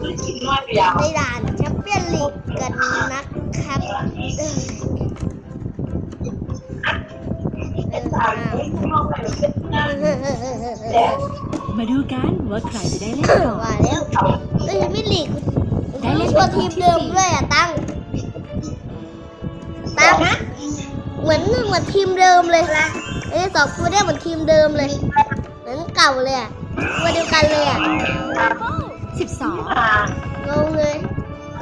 ในด่านแชมเปี้ยนลีกกันนะครับเออเออมาดูกันว่าใครจะได้เล่นก่อนว่าแล้วเอ้ยไม่ลีกได้เล่นตัวทีมเดิมด้วยอะตั้งตั้งเหมือนเหมือนทีมเดิมเลยเอ้ยสองตัวเนี่ยเหมือนทีมเดิมเลย เหมือนเก่าเลยอะตัวเดียวกันเลยอะ สิบสองงงเลย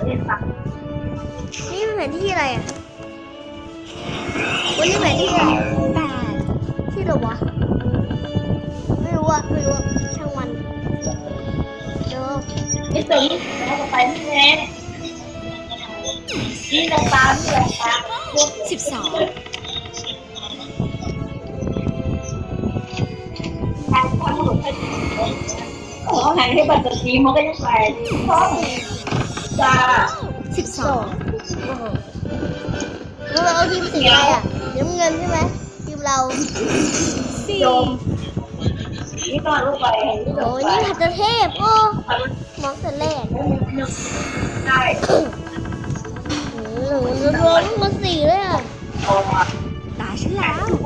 นี่เป็นแผนที่อะไรอะวันนี้แผนที่อะไรแปดที่ไหนวะ ไม่รู้อะ ไม่รู้อะช่างมันเดี๋ยวนี่ตึงแล้วก็ไปที่แม่นี่ตรงตามนี่แหละสิบสอง ขอหายให้บัตรสีมันก็ยังไปเพราะจ้าสิบสองแล้วเราเอาทีมสีอะไรอะน้ำเงินใช่ไหมทีมเราสี่นี่ตอนลูกไปโอ้ยนี่หัตถเทพโอ้มองแต่แรกใช่หนูหนูร้อนมาสี่เลยอะโอ้ตาฉันแล้วสร้าง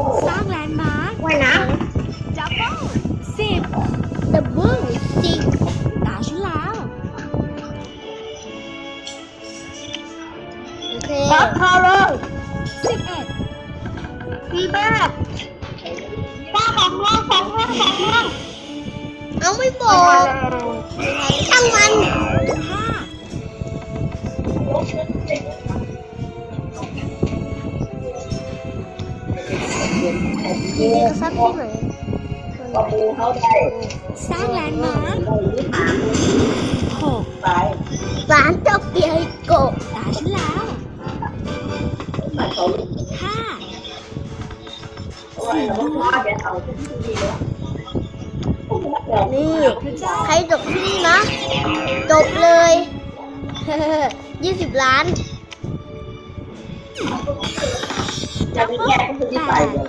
ดีมากป้าสองล่างสองล่างสองล่างเนี่ใครจบที่นี่นะ จบเลยยี่สิบล้านจะมีแค่ก็คือที่ไปเลย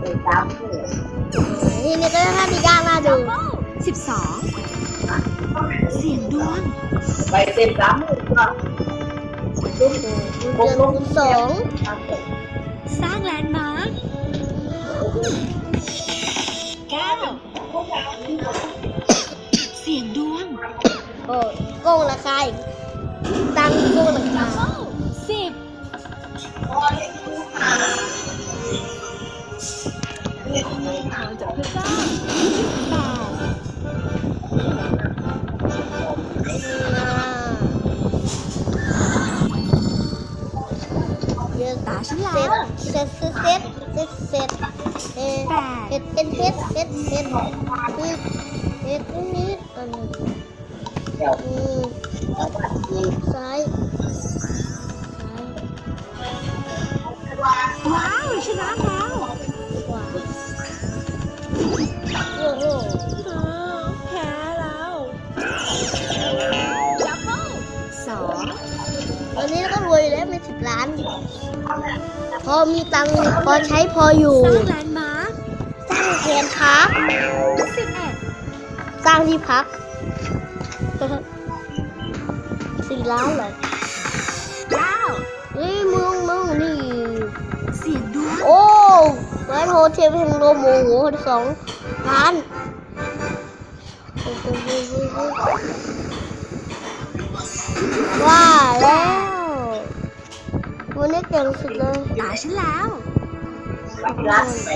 ไปตามเพื่อนทีนี้ก็ถ้าดีก้ามาดูสิบสองเสียงดวงไปเต็มสามหมื่นก็ เดือนคูณสองสร้างแลนด์มาร์คเก้าเสียงดวงโอ้โกงละใคาอีกตังโกงละใคา เยอะตาฉันเซแล้ตวเซตเซตเซตเซตเซตเอเฮ็จเป็นเฮ็จเฮ็จเฮ็จเสร็จเฮ็ดนิดอันนี้เดี๋ยวอืมซ้าย นนี้เราก็รวยอยู่แล้วมีสิบล้าน พอมีตังค์พอใช้พออยู่ สร้างแลนด์มาร์คสร้างแทนพักสิบเอ็ดสร้างที่พักสี่ล้านเหรอเก้าเฮ้ยเมืองเมืองนี่เสียงดวงโอ้ร้านโฮเทลแห่งโรโมโหสองล้าน ก่งสุดเลยตาฉันแล้วรับรักไป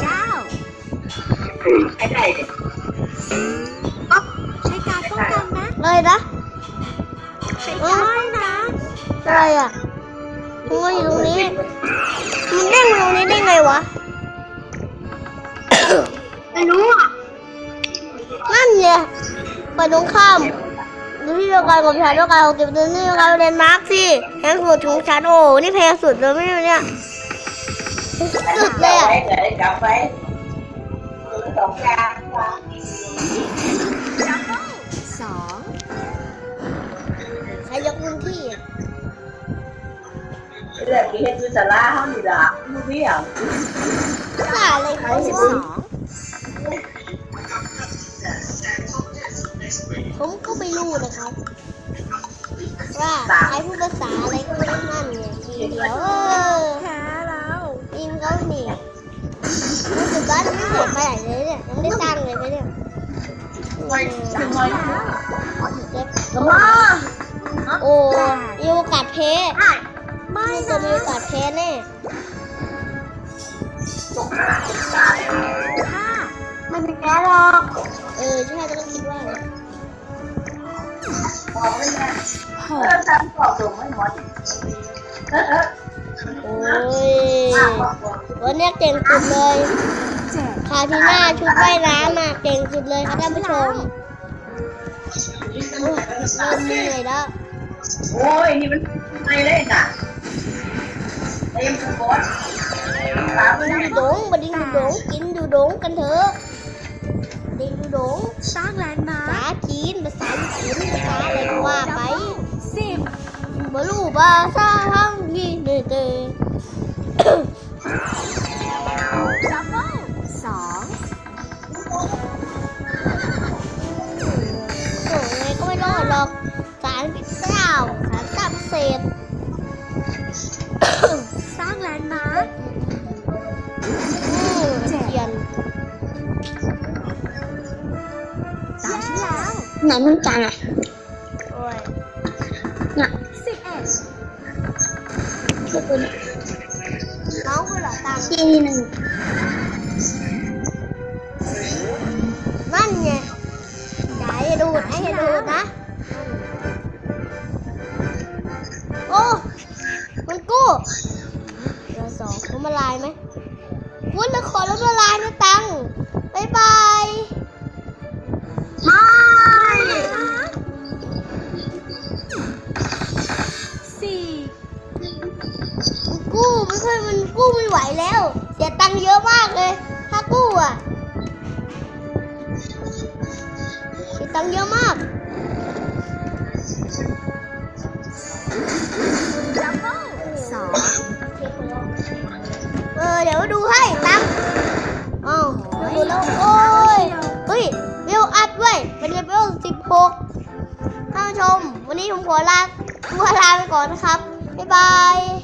เก้าไอ้ไก่เนี่ยใช้การป้องกันนะเลยนะใช้การนะอะไรอะมันมาอยู่ตรงนี้ มันเด้งมาตรงนี้ได้ไงวะไม่รู้อะนั่นไงไปตรงข้าม ดูที่เดียวกันกับฉันเดียวกันหกสิบเดือนนี่เดียวกันเรียนมาร์คสิแพงสุดของฉันโอ้โหนี่แพงสุดเลยไม่ใช่เนี่ยสุดเลยอะเดี๋ยวกลับไปสองกลางสองใครยกพื้นที่อะเรื่องที่เฮ็ดคือสาราเฮานี่ล่ะมูนี่อะสาอะไรเขาสิบวะสอง ผมก็ไม่รู้นะครับ ว่าใครพูดภาษาอะไรก็ไม่รู้นั่นไงทีเดียวเออแพ้แล้วยิงเขาหนีรู้สึกว่ายังไม่เสร็จไปไหนเลยเนี่ยยังไม่ได้สร้างเลยไหมเนี่ยสามแล้วเจ็บมาโอ้มีโอกาสแพ้ไม่ไม่จะนะมีโอกาสแพ้แน่ห้าไม่เป็นแกหรอก เออ ใช่ต้องคิดว่า บอกไม่ได้หเอกอทำกรอบส่งไม่หมดเออเออโอ้ยวันเนี้ยเก่งสุดเลยเจ็ดคาทีน่าชุดว่ายน้ำมาเก่งสุดเลยค่ะท่านผู้ชมโอ้ยเริ่มเหนื่อยแล้วโอ้ยนี่มันไม่เล่นอะเต็มสปอร์ตตามไม่ดิงได้ดูดงมาดิงดูดงกินดูดงกันเถอะ ดิงดูดงสร้างแลนด์มาภาร์คษาจีนภาษาญี่ปุ่นภาษาอะไรก็ว่าไปสิบบรูภาษาฮังกีเนเตดับเบิ้ลสองโอ้ยก็ไม่รอดหรอกสารพิษเก้าสารตับเศษสร้างแลนด์มาร์คอืมเขีย ไหนมันจังอะโอ้ยสิบเอ็ดคือตัวนี้น้องคุณเหรอตังที่หนึ่งนั่นไงอย่าให้ดูดให้ดูดนะ โอ้ มันกู้เรือสองล้มละลายไหมคุณจะขอล้มละลายนะตัง บ๊ายบาย ไม่ไหวแล้ว เสียตังค์เยอะมากเลย ถ้ากู้อะเสียตังค์เยอะมากดับเบิ้ลสองเออเดี๋ยวดูให้ตังค์อ้าวดูแล้วโอ้ยเฮ้ยเวลอัพด้วยเป็นเลเวลสิบหกท่านผู้ชม วันนี้ผมขอลาตัวลาไปก่อนนะครับ บ๊ายบาย